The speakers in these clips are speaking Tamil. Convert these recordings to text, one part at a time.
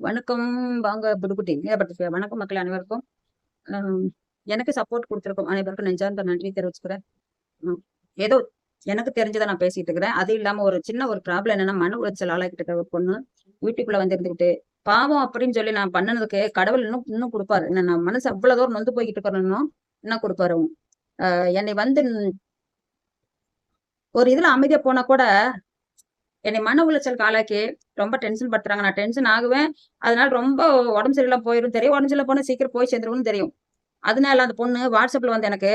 வணக்கம். வாங்க புதுக்குட்டி. வணக்கம் மக்கள் அனைவருக்கும். எனக்கு சப்போர்ட் கொடுத்துருக்கோம் அனைவருக்கும் நெஞ்சார்ந்த நன்றி தெரிவிச்சுக்கிறேன். ஏதோ எனக்கு தெரிஞ்சதை நான் பேசிட்டு இருக்கிறேன். அது இல்லாம ஒரு சின்ன ஒரு ப்ராப்ளம் என்னன்னா மன உளைச்சல் ஆளாக்கிட்டு இருக்க ஒரு பொண்ணு வீட்டுக்குள்ள வந்து இருந்துக்கிட்டு பாவம் அப்படின்னு சொல்லி நான் பண்ணனதுக்கு கடவுள் இன்னும் இன்னும் கொடுப்பாரு. என்ன நான் மனசு அவ்வளவு தூரம் நொந்து போய்கிட்டு இருக்கணும் இன்னும் கொடுப்பாரு ஆஹ் என்னை வந்து ஒரு இதுல அமைதியா போனா கூட என்னை மன உளைச்சல் காலாக்கி ரொம்ப டென்ஷன் படுத்துறாங்க. நான் டென்ஷன் ஆகுவேன். அதனால ரொம்ப உடம்பு சரியில்லை போயிடும் தெரியும் உடம்பு சரியில்லை போனால் சீக்கிரம் போய் சேர்ந்துருவோம்னு தெரியும். அதனால அந்த பொண்ணு வாட்ஸ்அப்ல வந்து எனக்கு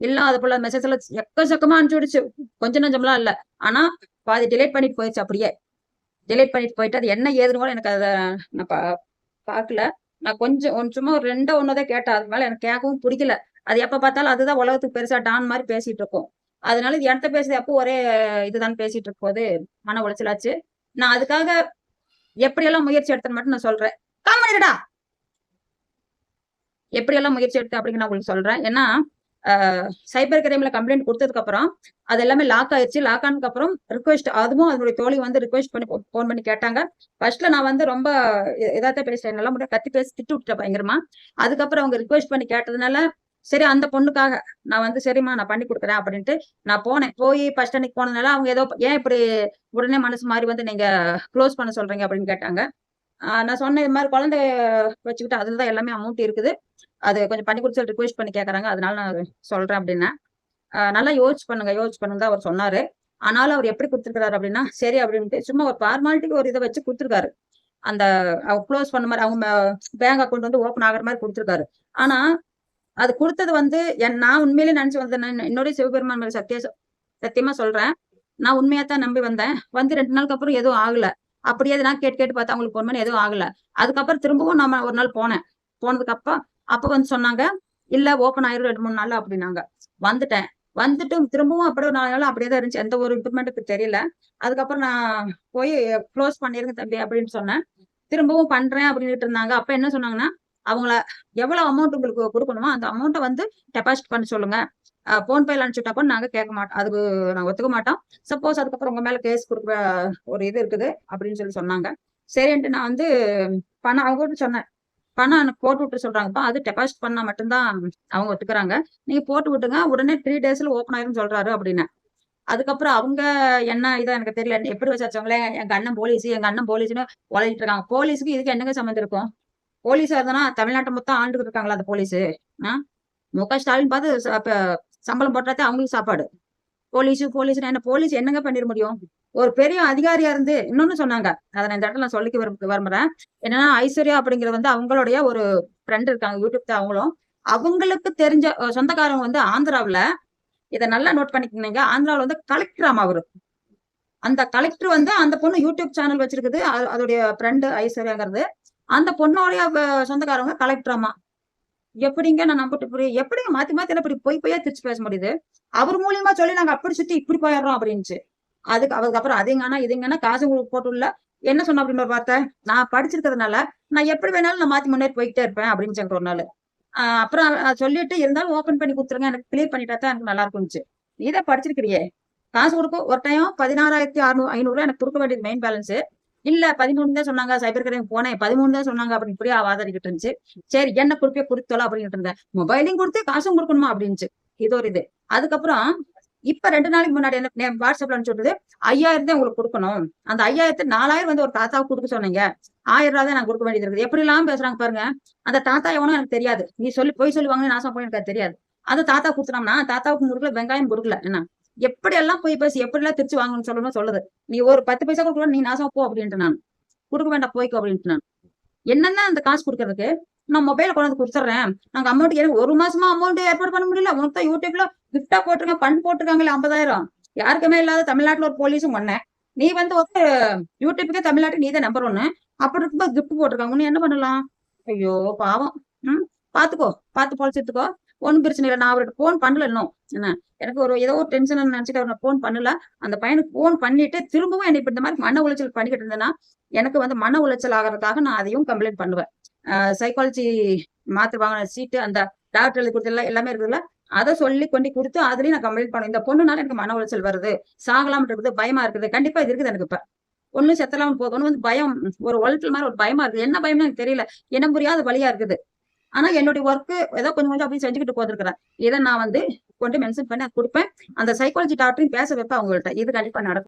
இல்லாத போல மெசேஜ் எல்லாம் எக்கச்சக்கமா அனுப்பிச்சு விடுச்சு கொஞ்சம் நஞ்சம்லாம் இல்லை. ஆனா பாதி டிலேட் பண்ணிட்டு போயிடுச்சு அப்படியே. டிலேட் பண்ணிட்டு போயிட்டு அது என்ன ஏதுன்னு கூட எனக்கு அதை நான் பா பார்க்கல. நான் கொஞ்சம் ஒன்று சும்மா ஒரு ரெண்டோ ஒன்றதே கேட்டேன். அது மேலே எனக்கு கேட்கவும் பிடிக்கல. அது எப்போ பார்த்தாலும் அதுதான் உலகத்துக்கு பெருசா டான் மாதிரி பேசிட்டு இருக்கோம். அதனால இது இடத்த பேசுறது அப்போ ஒரே இதுதான் பேசிட்டு இருக்கும் போது மன உளைச்சலாச்சு. நான் அதுக்காக எப்படியெல்லாம் முயற்சி எடுத்தேன்னு மட்டும் நான் சொல்றேன். காமனிடா எப்படியெல்லாம் முயற்சி எடுத்தேன் அப்படின்னு நான் உங்களுக்கு சொல்றேன். ஏன்னா சைபர் கிரைம்ல கம்ப்ளைண்ட் கொடுத்ததுக்கு அப்புறம் அது எல்லாமே லாக் ஆயிடுச்சு லாக் ஆனதுக்கு அப்புறம் ரிக்வெஸ்ட் அதுவும் அதனுடைய தோழி வந்து ரிக்வெஸ்ட் பண்ணி ஃபோன் பண்ணி கேட்டாங்க. ஃபர்ஸ்ட்ல நான் வந்து ரொம்ப இதாத்தான் பேசுறேன் நல்லா முடியும் கத்தி பேசி திட்டு விட்டுட்டேன் பயங்கரமா. அதுக்கப்புறம் அவங்க ரிக்வெஸ்ட் பண்ணி கேட்டதுனால சரி அந்த பொண்ணுக்காக நான் வந்து சரிம்மா நான் பண்ணி கொடுக்குறேன் அப்படின்ட்டு நான் போனேன். போய் ஃபர்ஸ்ட் அன்னைக்கு போனதுனால அவங்க ஏதோ ஏன் இப்படி உடனே மனசு மாதிரி வந்து நீங்க க்ளோஸ் பண்ண சொல்றீங்க அப்படின்னு கேட்டாங்க. நான் சொன்ன இது மாதிரி குழந்தை வச்சுக்கிட்டு அதுல தான் எல்லாமே அமௌண்ட் இருக்குது. அது கொஞ்சம் பண்ணி கொடுத்து ரிக்வெஸ்ட் பண்ணி கேட்கறாங்க அதனால நான் சொல்றேன் அப்படின்னா நல்லா யோசிச்சு பண்ணுங்க யோசிச்சு பண்ணுங்க அவர் சொன்னாரு. ஆனாலும் அவர் எப்படி கொடுத்துருக்காரு அப்படின்னா சரி அப்படின்ட்டு சும்மா ஒரு ஃபார்மாலிட்டிக்கு ஒரு இதை வச்சு கொடுத்துருக்காரு. அந்த அவங்க க்ளோஸ் பண்ண மாதிரி அவங்க பேங்க் அக்கௌண்ட் வந்து ஓப்பன் ஆகுற மாதிரி கொடுத்துருக்காரு. ஆனா அது கொடுத்தது வந்து என் நான் உண்மையிலே நினைச்சு வந்தேன் என்னுடைய சிவபெருமான் மேல சத்திய சத்தியமா சொல்றேன். நான் உண்மையா தான் நம்பி வந்தேன். வந்து ரெண்டு நாளுக்கு அப்புறம் எதுவும் ஆகல. அப்படியே நான் கேட்டு கேட்டு பார்த்தா அவங்களுக்கு போன மாதிரி எதுவும் ஆகல. அதுக்கப்புறம் திரும்பவும் நம்ம ஒரு நாள் போனேன். போனதுக்கு அப்போ அப்ப வந்து சொன்னாங்க இல்ல ஓப்பன் ஆயிரும் ரெண்டு மூணு நாள் அப்படின்னாங்க. வந்துட்டேன். வந்துட்டு திரும்பவும் அப்படியே ஒரு நாலு நாள் அப்படியே தான் இருந்துச்சு. எந்த ஒரு இம்ப்ரூவ்மெண்ட்டுக்கு தெரியல. அதுக்கப்புறம் நான் போய் க்ளோஸ் பண்ணிருங்க தம்பி அப்படின்னு சொன்னேன். திரும்பவும் பண்றேன் அப்படின்ட்டு இருந்தாங்க. அப்ப என்ன சொன்னாங்கன்னா அவங்கள எவ்வளவு அமௌண்ட் உங்களுக்கு கொடுக்கணுமோ அந்த அமௌண்ட்டை வந்து டெபாசிட் பண்ண சொல்லுங்க. போன் பேல அனுப்பிச்சுட்டப்போ நாங்க கேட்க மாட்டோம். அதுக்கு நாங்க ஒத்துக்க மாட்டோம். சப்போஸ் அதுக்கப்புறம் உங்க மேல கேஸ் கொடுக்குற ஒரு இது இருக்குது அப்படின்னு சொல்லி சொன்னாங்க. சரின்ட்டு நான் வந்து பணம் அவங்க சொன்னேன். பணம் எனக்கு போட்டு விட்டு சொல்றாங்கப்பா அது டெபாசிட் பண்ணா மட்டும்தான் அவங்க ஒத்துக்கிறாங்க. நீங்க போட்டு விட்டுங்க உடனே த்ரீ டேஸ்ல ஓப்பன் ஆயிரும் சொல்றாரு அப்படின்னு. அதுக்கப்புறம் அவங்க என்ன இதை எனக்கு தெரியல. எப்படி வச்சாச்சவங்களே எங்க அண்ணன் போலீஸ் எங்க அண்ணன் போலீஸ்னு உழைச்சிட்டு இருக்காங்க. போலீஸுக்கு இதுக்கு என்னங்க சம்மந்தம் இருக்கும்? போலீஸா இருந்தா தமிழ்நாட்டை மொத்தம் ஆண்டுகிட்டு இருக்காங்களா அந்த போலீஸ்? மு க ஸ்டாலின் பார்த்து சம்பளம் போட்டாதே அவங்களுக்கு சாப்பாடு. போலீஸு போலீஸ் என்ன போலீஸ் என்னங்க பண்ணிட முடியும்? ஒரு பெரிய அதிகாரியா இருந்து இன்னொன்னு சொன்னாங்க. அதை நான் இந்த இடத்துல நான் சொல்லிக்க விரும்ப விரும்புறேன். என்னன்னா ஐஸ்வர்யா அப்படிங்கிறது வந்து அவங்களுடைய ஒரு ஃப்ரெண்ட் இருக்காங்க யூடியூப் தான் அவங்களும். அவங்களுக்கு தெரிஞ்ச சொந்தக்காரங்க வந்து ஆந்திராவுல இதை நல்லா நோட் பண்ணிக்கோங்க. ஆந்திராவில் வந்து கலெக்டர் அவரு. அந்த கலெக்டர் வந்து அந்த பொண்ணு யூடியூப் சேனல் வச்சிருக்குது. அது- அதோடைய ஃப்ரெண்டு ஐஸ்வர்யாங்கிறது. அந்த பொண்ணோடைய சொந்தக்காரவங்க கலெக்டராமா? எப்படிங்க நான் நம்பிட்டு புரியும் எப்படிங்க மாத்தி மாத்தி இப்படி பொய் பொய்யா திருச்சி பேச முடியுது? அவர் மூலியமா சொல்லி நாங்க அப்படி சுத்தி இப்படி போயிடுறோம் அப்படின்னுச்சு. அதுக்கு அதுக்கப்புறம் அதுங்கன்னா இதுங்கன்னா காசு உங்களுக்கு போட்டுள்ள என்ன சொன்ன அப்படின்னு பார்த்தேன் நான் படிச்சிருக்கிறதுனால நான் எப்படி வேணாலும் நான் மாத்தி முன்னேறி போய்கிட்டே இருப்பேன் அப்படின்னு சொல்லிட்டு ஒரு நாள். ஆஹ் அப்புறம் சொல்லிட்டு இருந்தாலும் ஓபன் பண்ணி கொடுத்துருங்க எனக்கு கிளியர் பண்ணிட்டா தான் எனக்கு நல்லா இருக்கும்னுச்சு. நீ தான் படிச்சிருக்கிறியே. காசு கொடுக்கும் ஒரு டைம் பதினாறாயிரத்தி அறுநூறு ஐநூறு எனக்கு கொடுக்க வேண்டியது மெயின் பேலன்ஸ் இல்ல பதிமூணு தான் சொன்னாங்க. சைபர் கிரைம் போனேன். பதிமூணு தான் சொன்னாங்க அப்படின்னு இப்படியே வாதாடிக்கிட்டு இருந்துச்சு. சரி என்ன கொடுப்பே கொடுத்தோல அப்படின்ட்டு இருந்தேன். மொபைலையும் கொடுத்து காசும் கொடுக்கணுமா அப்படின்னுச்சு. இது ஒரு இது. அதுக்கப்புறம் இப்ப ரெண்டு நாளைக்கு முன்னாடி என்ன வாட்ஸ்அப்ல சொல்றது ஐயாயிரம் தான் உங்களுக்கு கொடுக்கணும். அந்த ஐயாயிரத்து நாலாயிரம் வந்து ஒரு தாத்தாவுக்கு கொடுக்க சொன்னீங்க. ஆயிரம் ரூபாய் தான் நான் கொடுக்க வேண்டியது இருக்குது. எப்படி எல்லாம் பேசுறாங்க பாருங்க. அந்த தாத்தா எவனும் எனக்கு தெரியாது. நீ சொல்லி போய் சொல்லுவாங்கன்னு நாசம் போய் எனக்கு தெரியாது. அந்த தாத்தா கொடுத்தனோம்னா தாத்தாவுக்கு கொடுக்கல வெங்காயம் கொடுக்கல. என்ன? எப்படியெல்லாம் போய் பேசி எப்படி எல்லாம் திருச்சி வாங்கணும்னு சொல்லணும் சொல்லுது. நீ ஒரு பத்து பைசா கொடுக்க நீ நாசம் போ அப்படின்ட்டு நான். கொடுக்க வேண்டாம் போய்க்கோ அப்படின்ட்டு நான். என்னன்னா அந்த காசு கொடுக்கறதுக்கு நான் மொபைல கொண்டு கொடுத்துட்றேன். நாங்க அமௌண்ட் எனக்கு ஒரு மாசமா அமௌண்ட் ஏற்பாடு பண்ண முடியல. உனக்கு தான் யூடியூப்ல கிஃப்டா போட்டிருங்க ஃபண்ட் போட்டிருக்காங்களே ஐம்பதாயிரம். யாருக்குமே இல்லாத தமிழ்நாட்டுல ஒரு போலீஸும் பண்ணேன் நீ வந்து ஒரு யூடியூப்புக்கே தமிழ்நாட்டு நீ தான் நம்பர் ஒன்னு அப்படி இருக்கும்போது கிஃப்ட் போட்டிருக்காங்க. நீ என்ன பண்ணலாம்? ஐயோ பாவம். ம்? பாத்துக்கோ. பார்த்து பொழைச்சிட்டுக்கோ. ஒன்றும் பிரச்சனை இல்லை. நான் அவர்கிட்ட ஃபோன் பண்ணல இன்னும். என்ன? எனக்கு ஒரு ஏதோ ஒரு டென்ஷன் நினைச்சிட்டு அவரை ஃபோன் பண்ணல. அந்த பையனுக்கு ஃபோன் பண்ணிட்டு திரும்பவும் என்னை இப்ப இந்த மாதிரி மன உளைச்சல் பண்ணிக்கிட்டு இருந்தேன்னா எனக்கு வந்து மன உளைச்சல் ஆகிறதுக்காக நான் அதையும் கம்ப்ளைண்ட் பண்ணுவேன். சைக்காலஜி மாத்திரை வாங்கின சீட்டு அந்த டாக்டர் எழுதி கொடுத்த எல்லாமே இருக்குதுல்ல அதை சொல்லி கொண்டு கொடுத்து அதுலயும் நான் கம்ப்ளைண்ட் பண்ணுவேன். இந்த பொண்ணுனால எனக்கு மன உளைச்சல் வருது. சாகலாம் இருக்குது பயமா இருக்குது. கண்டிப்பா இது இருக்குது எனக்கு இப்ப. ஒன்னும் செத்தலாம் போதும் ஒன்று வந்து பயம் ஒரு ஒலட்டல் மாதிரி ஒரு பயமா இருக்குது. என்ன பயம்னு எனக்கு தெரியல. என்ன புரியாத வழியா இருக்குது. ஆனா என்னுடைய ஒர்க்கு ஏதோ கொஞ்சம் கொஞ்சம் அப்படி செஞ்சுக்கிட்டு போதிருக்கிறேன். இதை நான் வந்து கொண்டு மென்ஷன் பண்ணி கொடுப்பேன். அந்த சைக்காலஜி டாக்டரையும் பேச வைப்பேன் அவங்கள்ட்ட. இது கண்டிப்பா நடக்கும்.